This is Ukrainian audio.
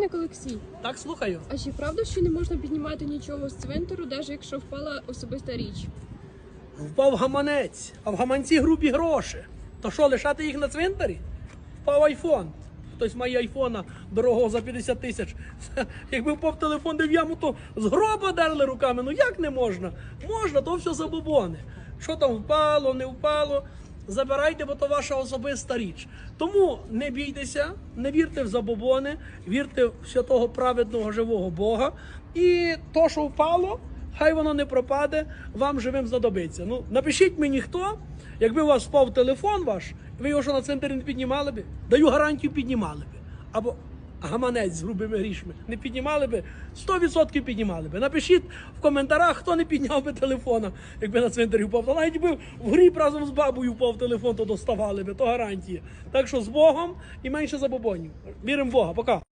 Священник Олексій, Так, слухаю. а чи правда, що не можна піднімати нічого з цвинтару, навіть якщо впала особиста річ? Впав гаманець, а в гаманці грубі гроші. То що, лишати їх на цвинтарі? Впав айфон. Хтось має айфона дорогого за 50 тисяч. Якби впав телефон де в яму, то з гроба дерли руками. Ну як не можна? Можна, то все забобони. Що там впало, не впало. Забирайте, бо то ваша особиста річ. Тому не бійтеся, не вірте в забобони, вірте в святого праведного живого Бога. І то, що впало, хай воно не пропаде, вам живим знадобиться. Ну, напишіть мені хто, якби у вас впав телефон ваш, ви його що на центрі не піднімали би, даю гарантію, піднімали би. Або гаманець з грубими грішми не піднімали би, 100% піднімали би. Напишіть в коментарях, хто не підняв би телефона, якби на цвинтарі впав. Та навіть би в гріб разом з бабою впав телефон, то доставали би, то гарантія. Так що з Богом і менше забобонів. Віримо в Бога, пока.